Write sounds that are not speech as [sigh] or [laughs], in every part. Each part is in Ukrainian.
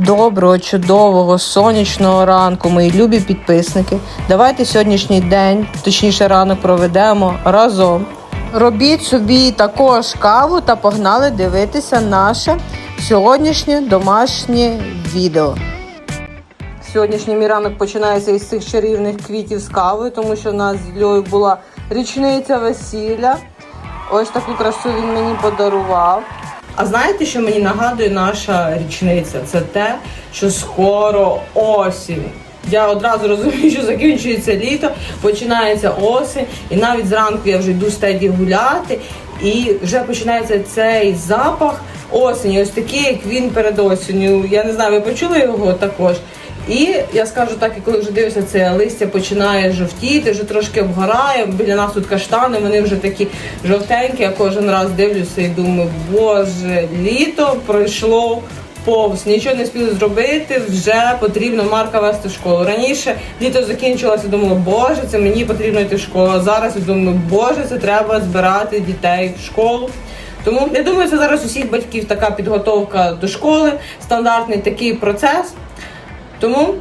Доброго, чудового, сонячного ранку, мої любі підписники. Давайте сьогоднішній день, точніше ранок, проведемо разом. Робіть собі також каву та погнали дивитися наше сьогоднішнє домашнє відео. Сьогоднішній мій ранок починається із цих чарівних квітів з кавою, тому що в нас з Льою була річниця весілля. Ось таку красу він мені подарував. А знаєте, що мені нагадує наша річниця? Це те, що скоро осінь. Я одразу розумію, що закінчується літо, починається осінь, і навіть зранку я вже йду стеді Теді гуляти, і вже починається цей запах осені, ось такий, як він перед осінню. Я не знаю, ви почули його також. І я скажу так, і коли вже дивишся, це листя починає жовтіти, вже трошки обгорає. Біля нас тут каштани, вони вже такі жовтенькі. Я кожен раз дивлюся і думаю, боже, літо пройшло повз, нічого не спіли зробити, вже потрібно Марка вести в школу. Раніше літо закінчилося, думала, боже, це мені потрібно йти в школу. А зараз я думаю, боже, це треба збирати дітей в школу. Тому я думаю, це зараз усіх батьків така підготовка до школи, стандартний такий процес. Тому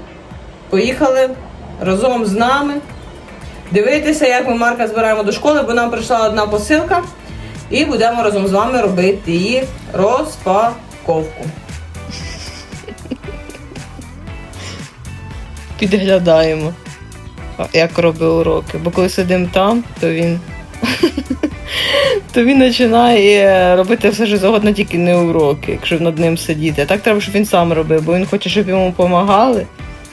поїхали разом з нами дивитися, як ми Марка збираємо до школи, бо нам прийшла одна посилка, і будемо разом з вами робити її розпаковку. Підглядаємо, як робить уроки. Бо коли сидимо там, то він. То він починає робити все, що завгодно, тільки не уроки, якщо над ним сидіти. А так треба, щоб він сам робив, бо він хоче, щоб йому допомагали.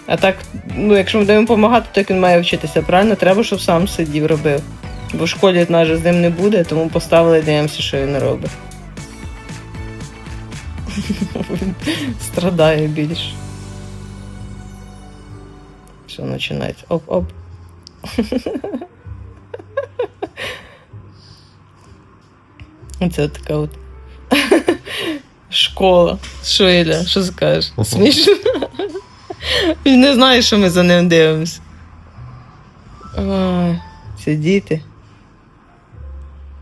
А так, ну якщо ми даємо допомагати, то як він має вчитися, правильно? Треба, щоб сам сидів, робив. Бо в школі навіть з ним не буде, тому поставили дивимося, що він робить. [laughs] Він страдає більше. Все починається. Оп-оп. [laughs] Це така от [laughs] школа. Що Іля, що скажеш? Смішно? Він не знає, що ми за ним дивимося. Ой, це діти.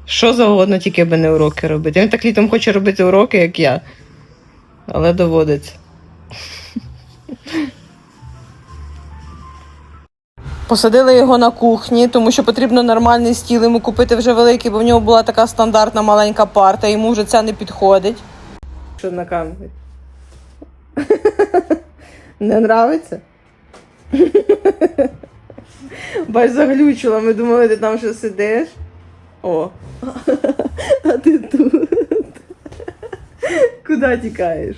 Що завгодно, тільки би не уроки робити. Він так літом хоче робити уроки, як я. Але доводиться. Посадили його на кухні, тому що потрібно нормальний стіл йому купити вже великий, бо в нього була така стандартна маленька парта, йому вже це не підходить. Що на камері? [laughs] Не нравиться? [laughs] Бач, заглючила, ми думали, ти там ще сидиш. О. [laughs] А ти тут. Куди тікаєш?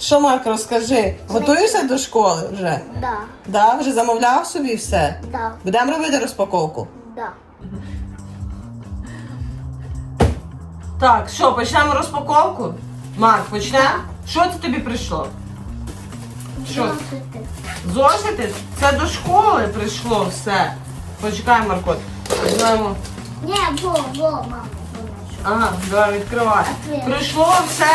Що, Марк, розкажи, готуєшся до школи вже? Да, Да? Вже замовляв собі все? да, Будемо робити розпаковку. да. Так, що, почнемо розпаковку? Марк, почнемо? Що це тобі прийшло? Що? Зошити. Зошити? Це до школи прийшло все. Почекай, Марко. Візьмемо. Не, во, во, мама. Ага, давай відкривай. Прийшло все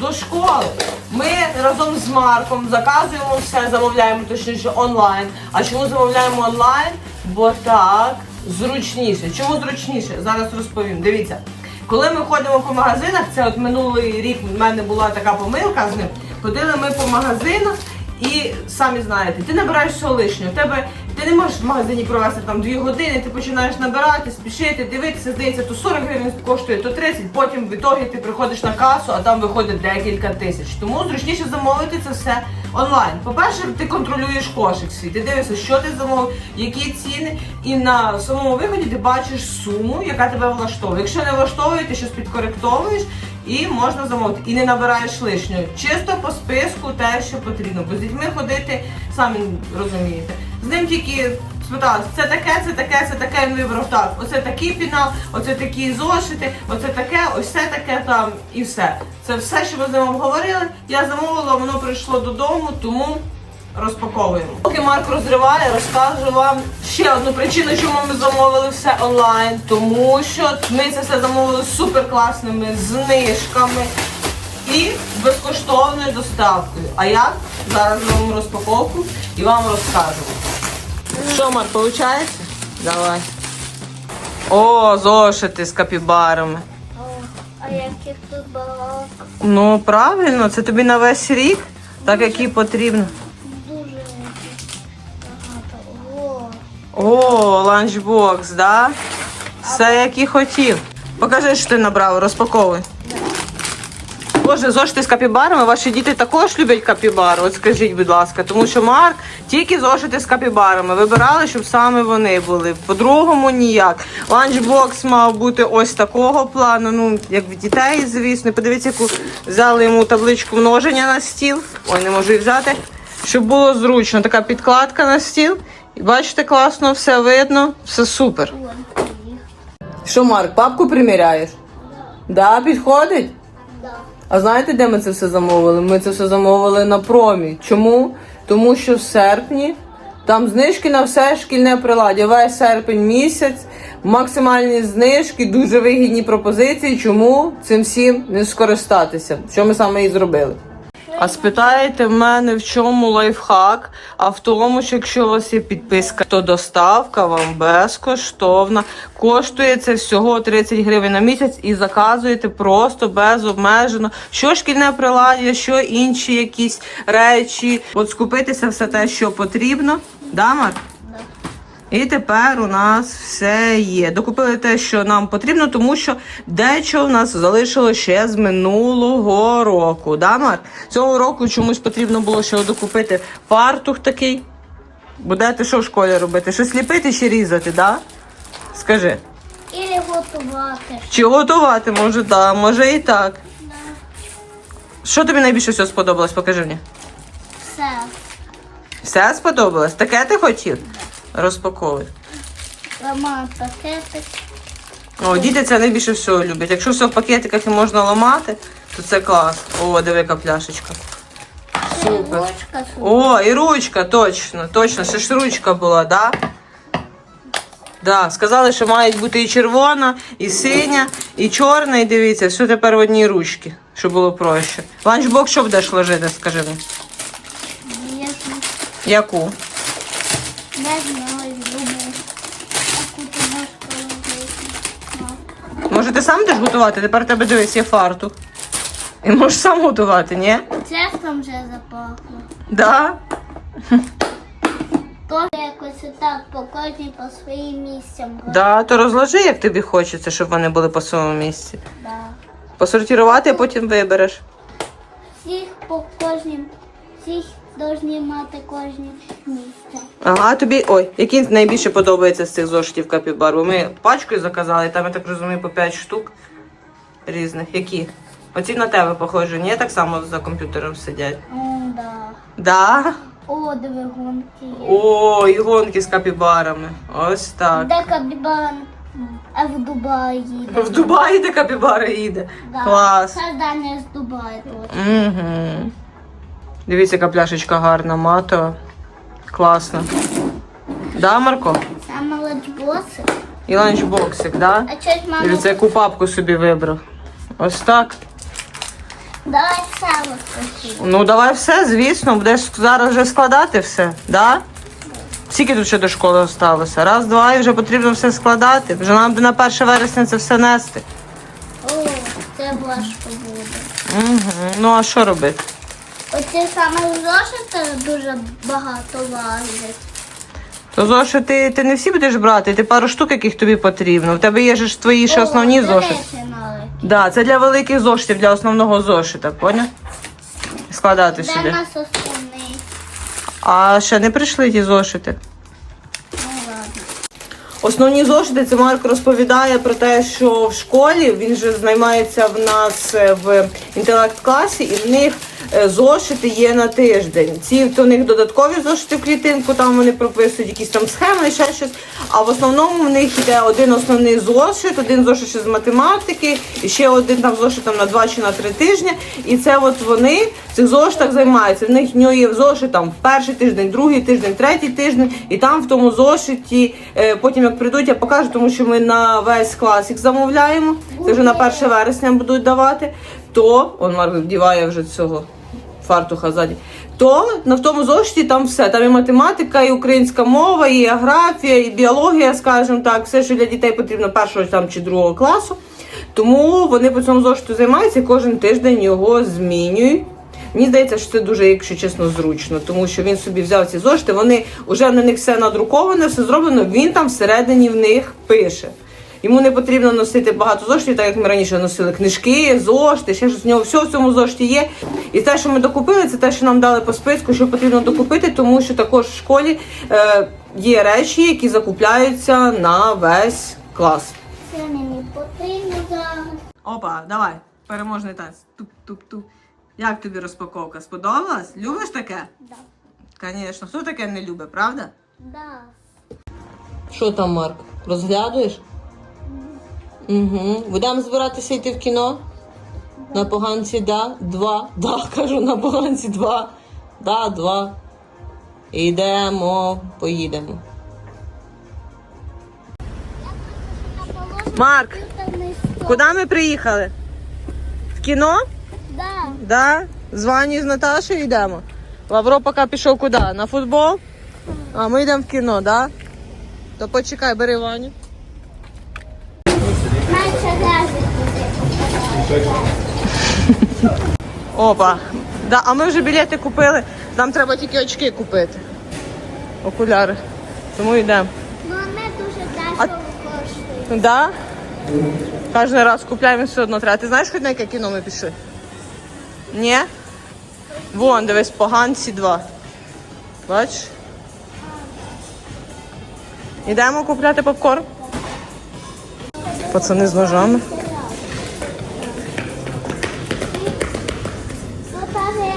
до школи. Ми разом з Марком заказуємо все, замовляємо точніше онлайн. А чому замовляємо онлайн? Бо так зручніше. Чому зручніше? Зараз розповім. Дивіться. Коли ми ходимо по магазинах, це от минулий рік в мене була така помилка з ним. Ходили ми по магазинах і самі знаєте, ти набираєш все лишнього. У тебе ти не можеш в магазині провести там дві години, ти починаєш набирати, спішити, дивитися, здається, то 40 гривень коштує, то 30, потім в ітогі ти приходиш на касу, а там виходить декілька тисяч. Тому зручніше замовити це все онлайн. По-перше, ти контролюєш кошик свій, ти дивишся, що ти замовив, які ціни, і на самому виході ти бачиш суму, яка тебе влаштовує. Якщо не влаштовує, ти щось підкоректовуєш. І можна замовити. І не набираєш лишнього. Чисто по списку те, що потрібно. Бо з дітьми ходити, самі розумієте. З ним тільки спиталися, це таке, це таке, це таке. Він вибрав так. Оце такий пінал, оце такі зошити, оце таке, ось це таке там і все. Це все, що ми з ним обговорили. Я замовила, воно прийшло додому, тому розпаковуємо. Поки Марк розриває, розкажу вам ще одну причину, чому ми замовили все онлайн. Тому що ми це все замовили з суперкласними знижками і безкоштовною доставкою. А як? Зараз зробимо розпаковку і вам розкажу. Що, Марк, виходить? Давай. О, зошити з капібарами. О, а яких тут багато. Ну, правильно, це тобі на весь рік. Так, як і потрібно. Дуже багато. О, О, ланчбокс, да? Все, як і хотів. Покажи, що ти набрав, розпаковуй. Боже, зошити з капібарами. Ваші діти також люблять капібару. От скажіть, будь ласка, тому що Марк тільки зошити з капібарами. Вибирали, щоб саме вони були. По-другому ніяк. Ланчбокс мав бути ось такого плану. Ну, як в дітей, звісно. Подивіться, яку взяли йому табличку множення на стіл. Ой, не можу її взяти. Щоб було зручно. Така підкладка на стіл. І бачите, класно, все видно, все супер. Що, Марк, папку приміряєш? Да, підходить? А знаєте, де ми це все замовили? Ми це все замовили на промі. Чому? Тому що в серпні там знижки на все шкільне приладдя. Весь серпень місяць, максимальні знижки, дуже вигідні пропозиції. Чому цим всім не скористатися? Що ми саме і зробили? А спитаєте в мене, в чому лайфхак? А в тому, що якщо у вас є підписка, то доставка вам безкоштовна. Коштує це всього 30 гривень на місяць і заказуєте просто безобмежено. Що шкільне приладдя, що інші якісь речі. От скупитися все те, що потрібно. Да, Марк? І тепер у нас все є. Докупили те, що нам потрібно, тому що дечо в нас залишило ще з минулого року. Да, Марк? Цього року чомусь потрібно було ще докупити фартух такий. Будете що в школі робити? Щось ліпити чи різати, да? Скажи. Ілі готувати. Чи готувати? Може, да, може і так. Що тобі найбільше всього сподобалось? Покажи мені. Все. Все сподобалось? Таке ти хотів? Розпаковуй. Ламаю пакетик. О, діти це найбільше всього люблять. Якщо все в пакетиках і можна ламати, то це клас. О, диви, яка пляшечка. Супер. Ручка. О, і ручка, точно, точно. Ще ж ручка була, да? Да, сказали, що мають бути і червона, і синя, і чорна, і дивіться, все тепер в одній ручці, щоб було проще. Ланчбокс що будеш ложити, скажи мені? Яку? Не знаю. Може, ти сам будеш готувати? Тепер тебе дивись, є фартух. І можеш сам готувати, ні? Чесно вже запахло. Да? То якось так по кожній по своїм місцям. Да, то розложи, як тобі хочеться, щоб вони були по своєму місці. Да. Посортувати, а потім вибереш. Всіх по кожнім, всіх повинні мати кожні місце. Ага, тобі. Ой, який найбільше подобається з цих зошитів капібар? Бо ми пачкою заказали, там, я так розумію, по 5 штук різних. Які? Оці на тебе похожі, ні? Так само за комп'ютером сидять. О, да. Да? О, двигунки є. О, і гонки з капібарами. Ось так. Де кабібан а в Дубаї їде. В Дубаї де капібара їде. Да. Клас. Создання з Дубаю. Угу. Дивіться, яка пляшечка гарна, матова. Класно. Да, Марко? Саме ланчбоси. І ланчбоксик, да? А щось мама... Дивіться, яку папку собі вибрав. Ось так. Давай сало спочатку. Ну, давай все, звісно, будеш зараз вже складати все, да? Скільки тут ще до школи залишилося? Раз, два, і вже потрібно все складати. Вже нам на 1 вересня це все нести. О, це важко буде. Угу. Ну, а що робити? Оці саме зошити дуже багато важить. То зошити ти не всі будеш брати, ти пару штук, яких тобі потрібно. У тебе є ж твої ще основні О, зошити. Да, це для великих зошитів, для основного зошита, поняв? Складати Де сюди. в нас основний? А ще не прийшли ті зошити. Ну ладно. Основні зошити це Марк розповідає про те, що в школі він же займається в нас е, в інтелект-класі, і в них зошити є на тиждень. Ці то в них додаткові зошити в клітинку, там вони прописують якісь там схеми, ще щось. А в основному в них йде один основний зошит, один зошит ще з математики, і ще один там зошит там на два чи на три тижні. І це от вони в цих зошитах займаються. В них в є зошит там перший тиждень, другий тиждень, третій тиждень, і там в тому зошиті, е, потім як прийдуть, я покажу, тому що ми на весь клас їх замовляємо. Це вже на 1 вересня будуть давати. То он Марк вдіває вже цього фартуха ззаді. То на тому зошиті там все. Там і математика, і українська мова, і географія, і біологія, скажімо так, все, що для дітей потрібно першого там чи другого класу. Тому вони по цьому зошиту займаються і кожен тиждень його змінюють. Мені здається, що це дуже, якщо чесно, зручно, тому що він собі взяв ці зошити, вони вже на них все надруковане, все зроблено. Він там всередині в них пише. Йому не потрібно носити багато зоштів, так як ми раніше носили книжки, зошти, ще щось. У нього все в цьому зошті є. І те, що ми докупили, це те, що нам дали по списку, що потрібно докупити, тому що також в школі е, є речі, які закупляються на весь клас. Це мені потрібно зараз. Опа, давай, переможний танець. Туп-туп-туп. Як тобі розпаковка? Сподобалась? Любиш таке? Да. Звісно, хто таке не любить, правда? Да. Що там, Марк? Розглядуєш? Угу. Будемо збиратися йти в кіно? На поганці, да? Два. Да, [laughs] кажу, на поганці два. Да, два. Йдемо, поїдемо. Марк, куди ми приїхали? В кіно? Да. Да? З Ваню з Наташею йдемо. Лавро поки пішов куди? На футбол? А ми йдемо в кіно, да? То почекай, бери Ваню. Менше грязі Опа. Да, а ми вже білети купили. Нам треба тільки очки купити. Окуляри. Тому йдемо. Ну, вони дуже дешево коштують. Да? Кожен раз купляємо все одно треба. Ти знаєш, хоч на яке кіно ми пішли? Ні? Вон, дивись, поганці два. Бачиш? Йдемо купляти попкорн. Пацани з ножами.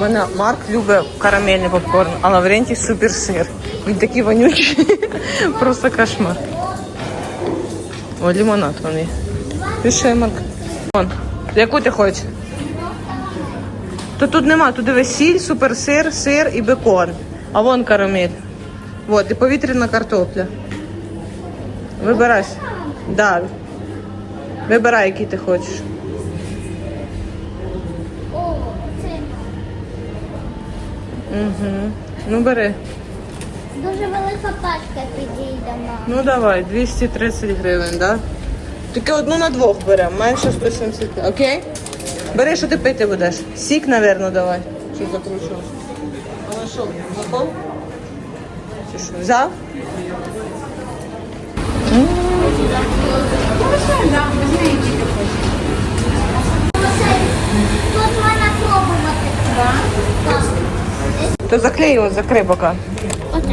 Мене Марк любить карамельний попкорн, а Лаврентій супер сир. Він такий вонючий. [laughs] Просто кошмар. О, лимонад вон є. Пиши, Марк. Вон. Яку ти хочеш? То тут нема, тут дивись сіль, суперсир, сир і бекон. А вон карамель. Вот, і повітряна картопля. Вибирай. Да. Вибирай, який ти хочеш. О, це Угу. Ну бери. дуже велика пачка підійде нам. Ну давай, 230 гривень, да? Тільки одну на двох беремо, менше 175. Окей? Бери, що ти пити будеш. Сік, напевно, давай. Чи закручу? А на що? Запав? Чи що? Взяв? Тут можна пробувати. Так. То заклей його, закрий поки. Отак.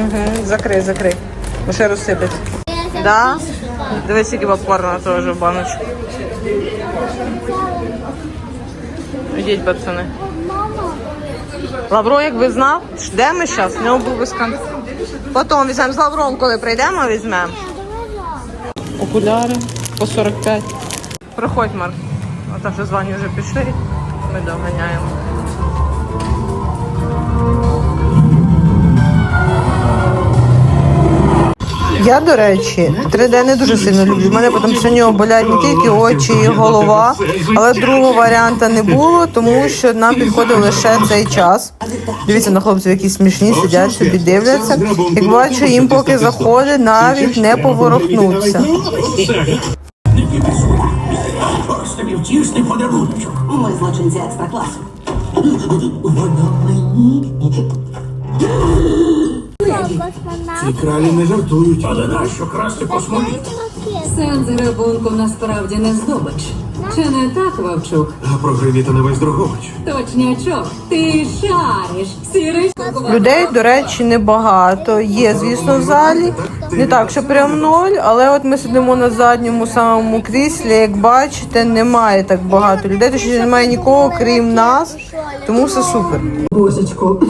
Угу, закрий, закрий. Бо ще розсипеться. Да? Дивись, скільки попкорна теж в баночку. Ідіть, пацани. Лавро, як ви знав, де ми зараз? Не обов'язково. Потім візьмемо з Лавром, коли прийдемо, візьмемо. Окуляри по 45. Проходь, Марк. Ота вже з Ваню вже пішли. Ми доганяємо. Я, до речі, 3D не дуже сильно люблю. У мене потім нього болять не тільки очі і голова, але другого варіанта не було, тому що нам підходив лише цей час. Дивіться на хлопців, які смішні, сидять собі, дивляться. Як бачу, їм поки заходить, навіть не подарунок. Ми злочинці екстракласу. Воно мені. Ці кралі не жартують. Але нащо красти космоліт? Ракет. Сенс грабунку насправді не здобич. Чи не так, Вовчук? А про гривіта не весь Дрогобич. Точнячок, ти шариш. Сірий Людей, до речі, небагато. Є, звісно, в залі. Не так, що прям ноль, але от ми сидимо на задньому самому кріслі. Як бачите, немає так багато людей, тому що немає нікого, крім нас. Тому все супер. Божечко,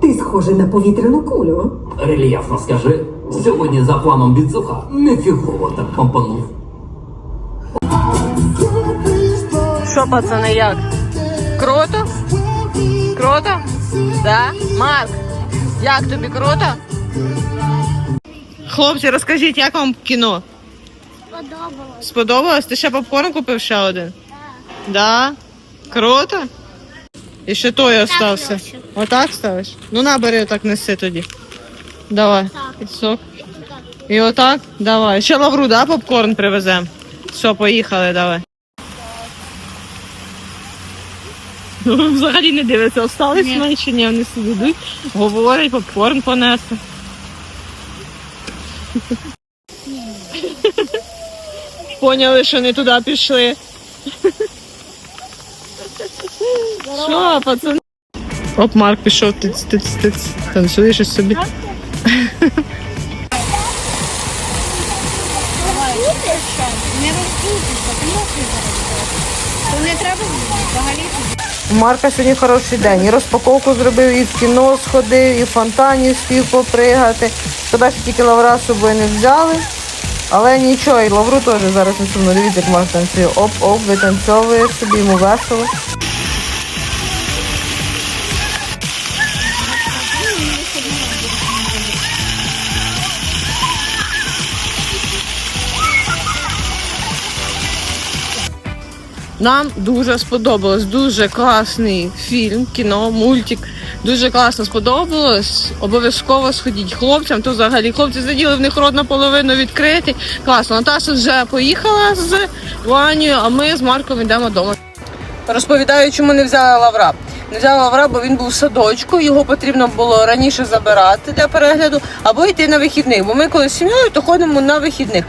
ти схожий на повітряну кулю. Рельєфно скажи, сьогодні за планом біцуха не фігово так помпанув. Що, пацани, як? Круто? Круто? Да? Марк, як тобі круто? Хлопці, розкажіть, як вам кіно? Сподобалось. Сподобалось? Ти ще попкорн купив ще один? Да? Круто? І ще той остався. Леша. Отак ставиш? Ну набери, отак неси тоді. Давай. Сок. І отак? Давай. Ще лавру, да, попкорн привеземо? Все, поїхали, давай. Ну, взагалі не дивиться, остались мене чи ні, вони собі йдуть, говорять, попкорн понесе. Поняли, що не туди пішли. Що, пацани? Оп, Марк пішов, тиць, тиць, тиць. Танцює щось собі. У Марка сьогодні хороший день. І розпаковку зробив, і в кіно сходив, і в фонтані спів попригати. Шкода, що тільки лавра з собою не взяли. Але нічого, і лавру теж зараз не сумно. Дивіться, як Марк танцює. Оп-оп, витанцьовує собі, йому весело. Нам дуже сподобалось. Дуже класний фільм, кіно, мультик. Дуже класно сподобалось. Обов'язково сходіть хлопцям. То взагалі хлопці заділи в них рот наполовину відкритий. Класно. Наташа вже поїхала з Ванею, а ми з Марком йдемо вдома. Розповідаю, чому не взяла лавра. Не взяла лавра, бо він був в садочку, його потрібно було раніше забирати для перегляду, або йти на вихідних. Бо ми коли з сім'єю, то ходимо на вихідних.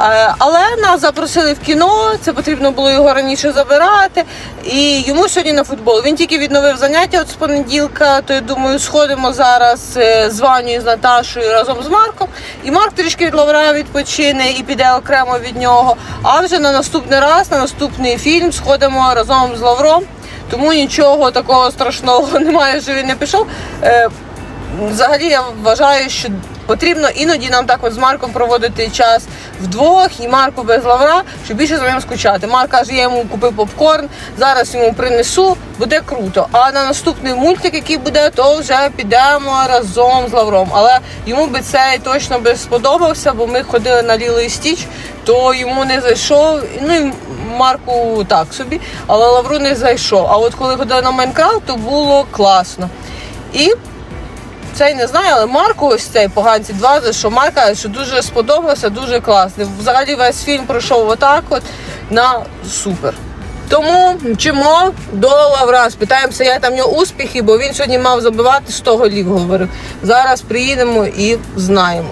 Е, Але нас запросили в кіно, це потрібно було його раніше забирати. І йому сьогодні на футбол. Він тільки відновив заняття от з понеділка, то я думаю, сходимо зараз е, з Ванею, з Наташою разом з Марком. І Марк трішки від лавра відпочине і піде окремо від нього. А вже на наступний раз, на наступний фільм сходимо разом з Лавром. Тому нічого такого страшного [laughs] немає, що він не пішов. Е, Взагалі я вважаю, що потрібно іноді нам так от з Марком проводити час вдвох і Марку без лавра, щоб більше за ним скучати. Марк каже, я йому купив попкорн, зараз йому принесу, буде круто. А на наступний мультик, який буде, то вже підемо разом з лавром. Але йому би цей точно би сподобався, бо ми ходили на Ліло і Стіч, то йому не зайшов. Ну Марку так собі, але лавру не зайшов. А от коли ходили на Майнкрафт, то було класно. І цей не знаю, але Марку ось цей поганці два, що Марка, що дуже сподобався, дуже класний. Взагалі весь фільм пройшов отак от на супер. Тому вчимо до Лавра, спитаємося, як там нього успіхи, бо він сьогодні мав забивати 100 голів, говорив. Зараз приїдемо і знаємо.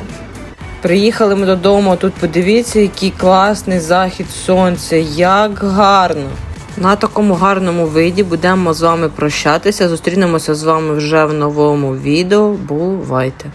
Приїхали ми додому, тут подивіться, який класний захід сонця, як гарно. На такому гарному виді будемо з вами прощатися. Зустрінемося з вами вже в новому відео. Бувайте!